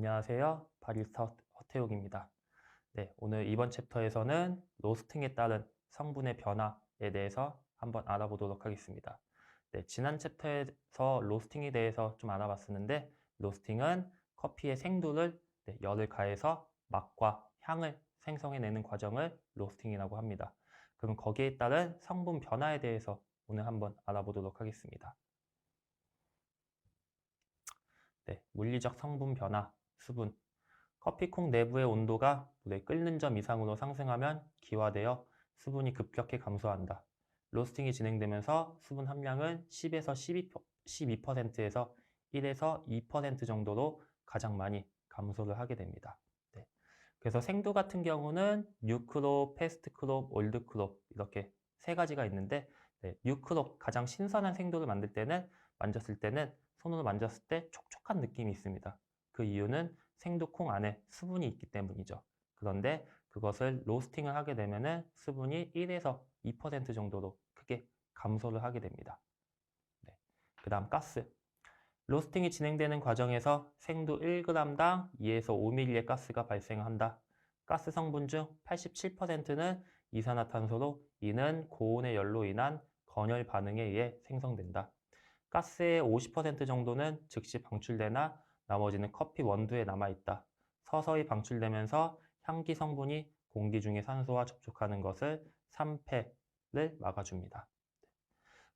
안녕하세요. 바리스타 허- 허태욱입니다. 네, 오늘 이번 챕터에서는 로스팅에 따른 성분의 변화에 대해서 한번 알아보도록 하겠습니다. 네, 지난 챕터에서 로스팅에 대해서 좀 알아봤었는데 로스팅은 커피의 생두를 네, 열을 가해서 맛과 향을 생성해내는 과정을 로스팅이라고 합니다. 그럼 거기에 따른 성분 변화에 대해서 오늘 한번 알아보도록 하겠습니다. 네, 물리적 성분 변화, 수분. 커피콩 내부의 온도가 물에 끓는 점 이상으로 상승하면 기화되어 수분이 급격히 감소한다. 로스팅이 진행되면서 수분 함량은 10에서 12, 12%에서 1에서 2% 정도로 가장 많이 감소를 하게 됩니다. 네. 그래서 생두 같은 경우는 뉴크롭, 패스트크롭, 올드크롭 이렇게 세 가지가 있는데 네, 뉴크롭 가장 신선한 생두를 만들 때는 만졌을 때는 손으로 만졌을 때 촉촉한 느낌이 있습니다. 그 이유는 생두콩 안에 수분이 있기 때문이죠. 그런데 그것을 로스팅을 하게 되면은 수분이 1에서 2% 정도로 크게 감소를 하게 됩니다. 네. 그 다음 가스. 로스팅이 진행되는 과정에서 생두 1g당 2에서 5ml의 가스가 발생한다. 가스 성분 중 87%는 이산화탄소로 이는 고온의 열로 인한 건열 반응에 의해 생성된다. 가스의 50% 정도는 즉시 방출되나 나머지는 커피 원두에 남아있다. 서서히 방출되면서 향기 성분이 공기 중의 산소와 접촉하는 것을 3패를 막아줍니다.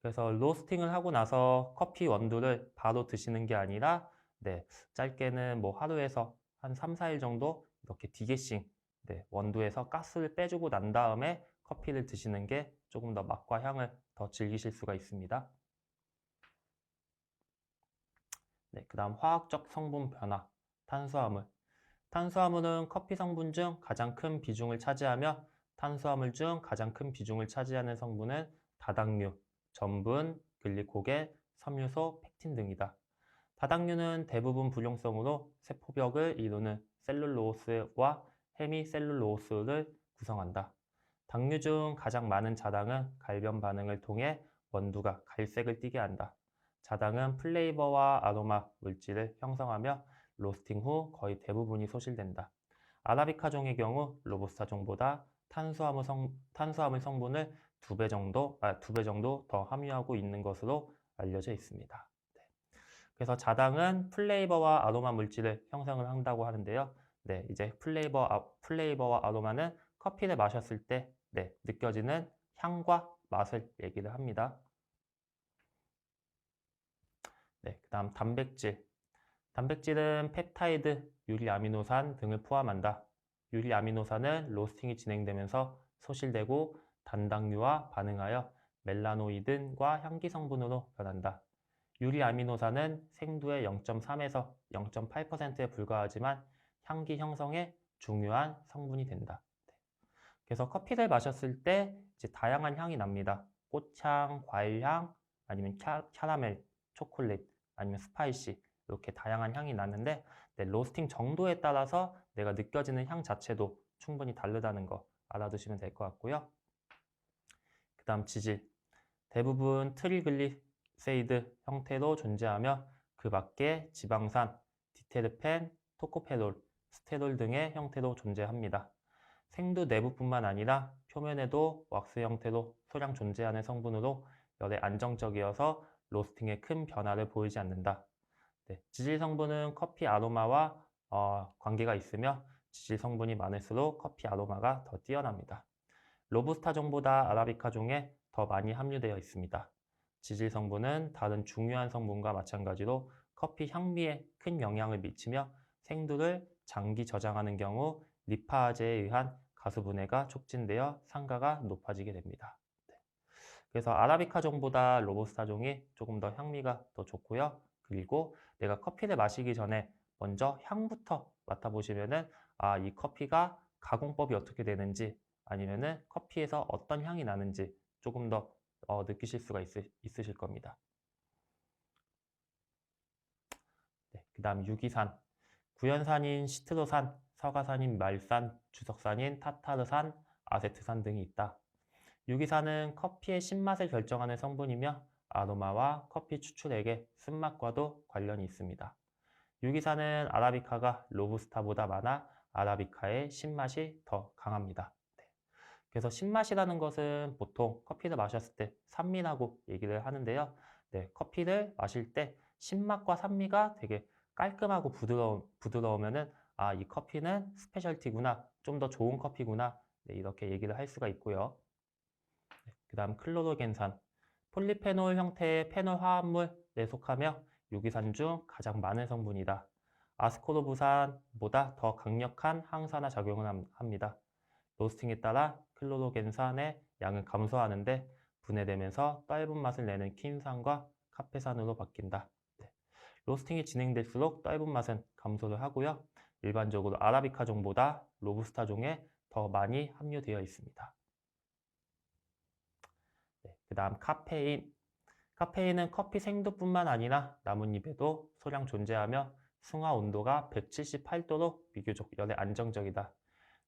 그래서 로스팅을 하고 나서 커피 원두를 바로 드시는 게 아니라 네, 짧게는 뭐 하루에서 한 3, 4일 정도 이렇게 디게싱 네, 원두에서 가스를 빼주고 난 다음에 커피를 드시는 게 조금 더 맛과 향을 더 즐기실 수가 있습니다. 네, 그 다음 화학적 성분 변화, 탄수화물. 탄수화물은 커피 성분 중 가장 큰 비중을 차지하며 탄수화물 중 가장 큰 비중을 차지하는 성분은 다당류, 전분, 글리코겐, 섬유소, 펙틴 등이다. 다당류는 대부분 불용성으로 세포벽을 이루는 셀룰로스와 헤미셀룰로스를 구성한다. 당류 중 가장 많은 자당은 갈변 반응을 통해 원두가 갈색을 띠게 한다. 자당은 플레이버와 아로마 물질을 형성하며 로스팅 후 거의 대부분이 소실된다. 아라비카 종의 경우 로부스타 종보다 탄수화물, 성, 탄수화물 성분을 두 배 정도, 아, 두 배 정도 더 함유하고 있는 것으로 알려져 있습니다. 네. 그래서 자당은 플레이버와 아로마 물질을 형성을 한다고 하는데요. 네, 이제 플레이버, 아, 플레이버와 아로마는 커피를 마셨을 때 네, 느껴지는 향과 맛을 얘기를 합니다. 네, 그 다음 단백질. 단백질은 펩타이드, 유리아미노산 등을 포함한다. 유리아미노산은 로스팅이 진행되면서 소실되고 단당류와 반응하여 멜라노이든과 향기 성분으로 변한다. 유리아미노산은 생두의 0.3에서 0.8%에 불과하지만 향기 형성에 중요한 성분이 된다. 네. 그래서 커피를 마셨을 때 이제 다양한 향이 납니다. 꽃향, 과일향, 아니면 캬, 캐러멜, 초콜릿, 아니면 스파이시 이렇게 다양한 향이 나는데 네, 로스팅 정도에 따라서 내가 느껴지는 향 자체도 충분히 다르다는 거 알아두시면 될 것 같고요. 그 다음 지질. 대부분 트리글리세이드 형태로 존재하며 그 밖에 지방산, 디테르펜, 토코페롤, 스테롤 등의 형태로 존재합니다. 생두 내부뿐만 아니라 표면에도 왁스 형태로 소량 존재하는 성분으로 열에 안정적이어서 로스팅에 큰 변화를 보이지 않는다. 네, 지질 성분은 커피 아로마와 어, 관계가 있으며 지질 성분이 많을수록 커피 아로마가 더 뛰어납니다. 로부스타 종보다 아라비카 종에 더 많이 함유되어 있습니다. 지질 성분은 다른 중요한 성분과 마찬가지로 커피 향미에 큰 영향을 미치며 생두를 장기 저장하는 경우 리파아제에 의한 가수 분해가 촉진되어 상가가 높아지게 됩니다. 네. 그래서 아라비카 종보다 로부스타 종이 조금 더 향미가 더 좋고요. 그리고 내가 커피를 마시기 전에 먼저 향부터 맡아보시면은 아, 이 커피가 가공법이 어떻게 되는지 아니면은 커피에서 어떤 향이 나는지 조금 더 어, 느끼실 수가 있, 있으실 겁니다. 네, 그 다음 유기산. 구연산인 시트로산, 서가산인 말산, 주석산인 타타르산, 아세트산 등이 있다. 유기산은 커피의 신맛을 결정하는 성분이며 아로마와 커피 추출액의 쓴맛과도 관련이 있습니다. 유기산은 아라비카가 로부스타보다 많아 아라비카의 신맛이 더 강합니다. 네. 그래서 신맛이라는 것은 보통 커피를 마셨을 때 산미라고 얘기를 하는데요. 네, 커피를 마실 때 신맛과 산미가 되게 깔끔하고 부드러우, 부드러우면은 아, 이 커피는 스페셜티구나, 좀 더 좋은 커피구나, 네, 이렇게 얘기를 할 수가 있고요. 네, 그 다음 클로로겐산, 폴리페놀 형태의 페놀 화합물에 속하며 유기산 중 가장 많은 성분이다. 아스코르부산보다 더 강력한 항산화 작용을 함- 합니다. 로스팅에 따라 클로로겐산의 양은 감소하는데 분해되면서 떫은 맛을 내는 킨산과 카페산으로 바뀐다. 네. 로스팅이 진행될수록 떫은 맛은 감소를 하고요. 일반적으로 아라비카 종보다 로부스타 종에 더 많이 함유되어 있습니다. 네, 그 다음 카페인. 카페인은 커피 생두뿐만 아니라 나뭇잎에도 소량 존재하며 승화 온도가 178도로 비교적 열에 안정적이다.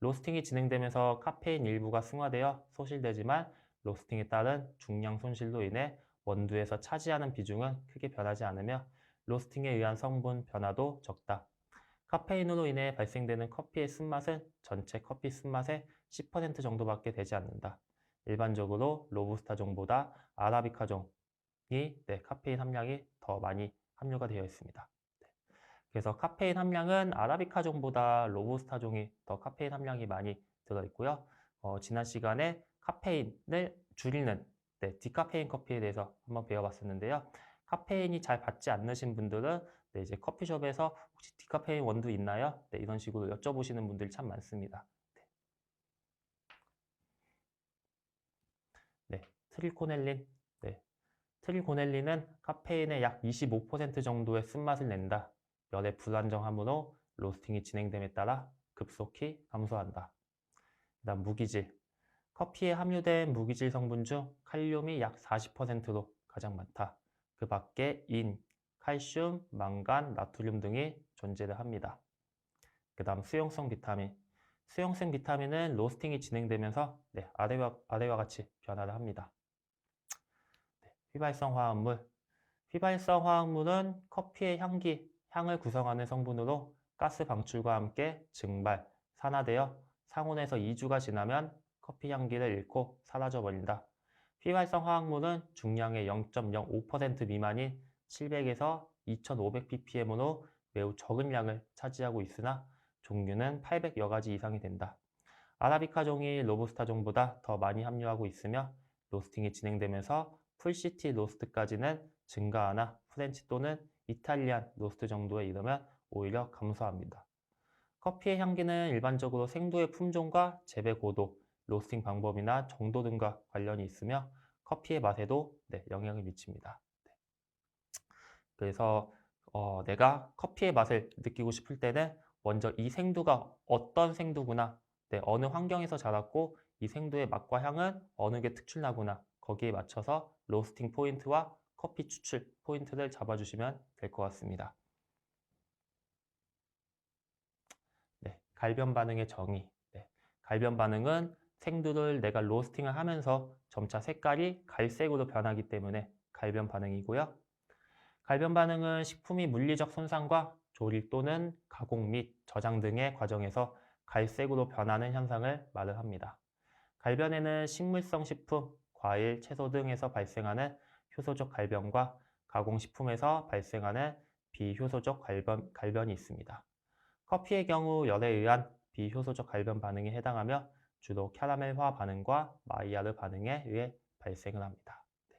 로스팅이 진행되면서 카페인 일부가 승화되어 소실되지만 로스팅에 따른 중량 손실로 인해 원두에서 차지하는 비중은 크게 변하지 않으며 로스팅에 의한 성분 변화도 적다. 카페인으로 인해 발생되는 커피의 쓴맛은 전체 커피 쓴맛의 10% 정도밖에 되지 않는다. 일반적으로 로부스타 종보다 아라비카 종이 네, 카페인 함량이 더 많이 함유가 되어 있습니다. 네. 그래서 카페인 함량은 아라비카 종보다 로부스타 종이 더 카페인 함량이 많이 들어 있고요. 어, 지난 시간에 카페인을 줄이는 네, 디카페인 커피에 대해서 한번 배워봤었는데요. 카페인이 잘 받지 않으신 분들은 네, 이제 커피숍에서 혹시 디카페인 원두 있나요? 네, 이런 식으로 여쭤보시는 분들이 참 많습니다. 네, 네 트릴코넬린. 네, 트릴코넬린은 카페인의 약 25% 정도의 쓴맛을 낸다. 열의 불안정함으로 로스팅이 진행됨에 따라 급속히 감소한다. 그다음 무기질. 커피에 함유된 무기질 성분 중 칼륨이 약 40%로 가장 많다. 그 밖에 인, 칼슘, 망간, 나트륨 등이 존재를 합니다. 그 다음 수용성 비타민. 수용성 비타민은 로스팅이 진행되면서 네, 아래와, 아래와 같이 변화를 합니다. 네, 휘발성 화합물. 휘발성 화합물은 커피의 향기, 향을 구성하는 성분으로 가스 방출과 함께 증발, 산화되어 상온에서 2주가 지나면 커피 향기를 잃고 사라져 버린다. 휘발성 화학물은 중량의 0.05% 미만인 700에서 2500ppm으로 매우 적은 양을 차지하고 있으나 종류는 800여 가지 이상이 된다. 아라비카 종이 로부스타 종보다 더 많이 함유하고 있으며 로스팅이 진행되면서 풀시티 로스트까지는 증가하나 프렌치 또는 이탈리안 로스트 정도에 이르면 오히려 감소합니다. 커피의 향기는 일반적으로 생두의 품종과 재배 고도, 로스팅 방법이나 정도 등과 관련이 있으며 커피의 맛에도 네, 영향을 미칩니다. 네. 그래서 어, 내가 커피의 맛을 느끼고 싶을 때는 먼저 이 생두가 어떤 생두구나, 네, 어느 환경에서 자랐고 이 생두의 맛과 향은 어느 게 특출나구나 거기에 맞춰서 로스팅 포인트와 커피 추출 포인트를 잡아주시면 될 것 같습니다. 네, 갈변 반응의 정의. 네, 갈변 반응은 생두를 내가 로스팅을 하면서 점차 색깔이 갈색으로 변하기 때문에 갈변 반응이고요. 갈변 반응은 식품이 물리적 손상과 조리 또는 가공 및 저장 등의 과정에서 갈색으로 변하는 현상을 말을 합니다. 갈변에는 식물성 식품, 과일, 채소 등에서 발생하는 효소적 갈변과 가공식품에서 발생하는 비효소적 갈변, 갈변이 있습니다. 커피의 경우 열에 의한 비효소적 갈변 반응에 해당하며 주로 캐러멜화 반응과 마이야르 반응에 의해 발생을 합니다. 네.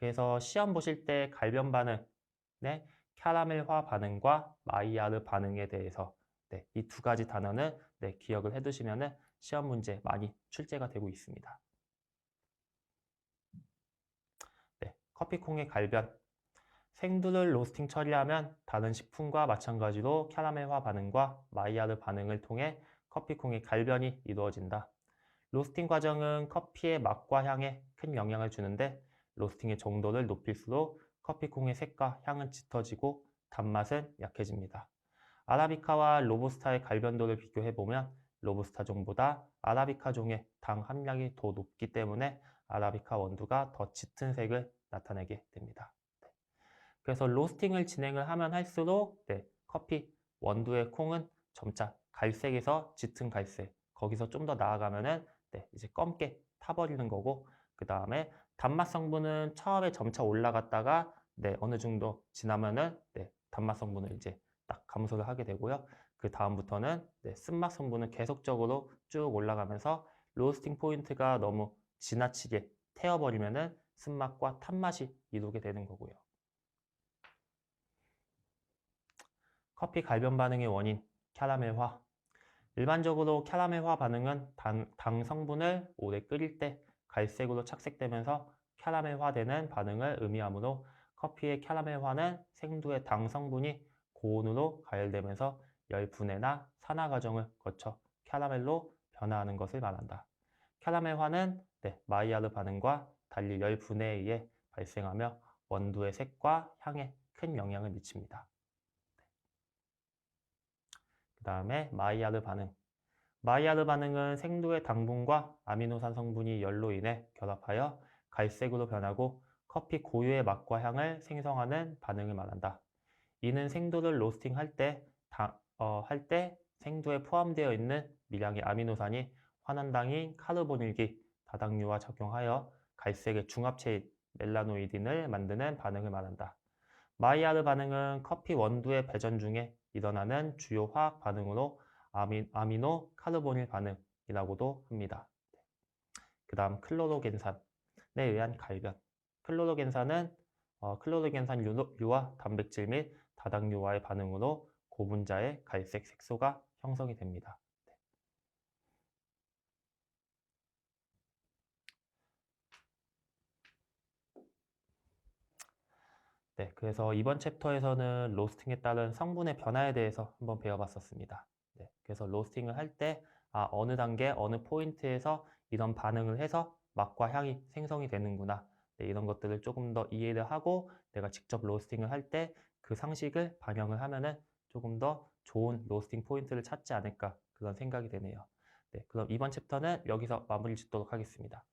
그래서 시험 보실 때 갈변 반응, 네, 캐러멜화 반응과 마이야르 반응에 대해서 네, 이 두 가지 단어는 네, 기억을 해두시면 시험 문제 많이 출제가 되고 있습니다. 네, 커피콩의 갈변. 생두를 로스팅 처리하면 다른 식품과 마찬가지로 캐러멜화 반응과 마이야르 반응을 통해 커피콩의 갈변이 이루어진다. 로스팅 과정은 커피의 맛과 향에 큰 영향을 주는데 로스팅의 정도를 높일수록 커피콩의 색과 향은 짙어지고 단맛은 약해집니다. 아라비카와 로부스타의 갈변도를 비교해보면 로부스타 종보다 아라비카 종의 당 함량이 더 높기 때문에 아라비카 원두가 더 짙은 색을 나타내게 됩니다. 네. 그래서 로스팅을 진행을 하면 할수록 네, 커피 원두의 콩은 점차 갈색에서 짙은 갈색 거기서 좀 더 나아가면은 네, 이제 검게 타버리는 거고 그 다음에 단맛 성분은 처음에 점차 올라갔다가 네, 어느 정도 지나면은 네, 단맛 성분을 이제 딱 감소를 하게 되고요. 그 다음부터는 네, 쓴맛 성분은 계속적으로 쭉 올라가면서 로스팅 포인트가 너무 지나치게 태워버리면은 쓴맛과 탄맛이 이루게 되는 거고요. 커피 갈변 반응의 원인, 캐러멜화. 일반적으로 캐러멜화 반응은 당, 당 성분을 오래 끓일 때 갈색으로 착색되면서 캐러멜화되는 반응을 의미하므로 커피의 캐러멜화는 생두의 당 성분이 고온으로 가열되면서 열 분해나 산화 과정을 거쳐 캐러멜로 변화하는 것을 말한다. 캐러멜화는 네, 마이야르 반응과 달리 열 분해에 의해 발생하며 원두의 색과 향에 큰 영향을 미칩니다. 그 다음에 마이야르 반응. 마이야르 반응은 생두의 당분과 아미노산 성분이 열로 인해 결합하여 갈색으로 변하고 커피 고유의 맛과 향을 생성하는 반응을 말한다. 이는 생두를 로스팅할 때, 어, 할 때 생두에 포함되어 있는 미량의 아미노산이 환원당인 카르보닐기, 다당류와 작용하여 갈색의 중합체인 멜라노이딘을 만드는 반응을 말한다. 마이야르 반응은 커피 원두의 배전 중에 일어나는 주요 화학 반응으로 아미, 아미노 카르보닐 반응이라고도 합니다. 그 다음 클로로겐산에 의한 갈변. 클로로겐산은 어, 클로로겐산류와 단백질 및 다당류와의 반응으로 고분자의 갈색 색소가 형성이 됩니다. 네, 그래서 이번 챕터에서는 로스팅에 따른 성분의 변화에 대해서 한번 배워봤었습니다. 네, 그래서 로스팅을 할 때 아, 어느 단계, 어느 포인트에서 이런 반응을 해서 맛과 향이 생성이 되는구나. 네, 이런 것들을 조금 더 이해를 하고 내가 직접 로스팅을 할 때 그 상식을 반영을 하면은 조금 더 좋은 로스팅 포인트를 찾지 않을까 그런 생각이 되네요. 네, 그럼 이번 챕터는 여기서 마무리 짓도록 하겠습니다.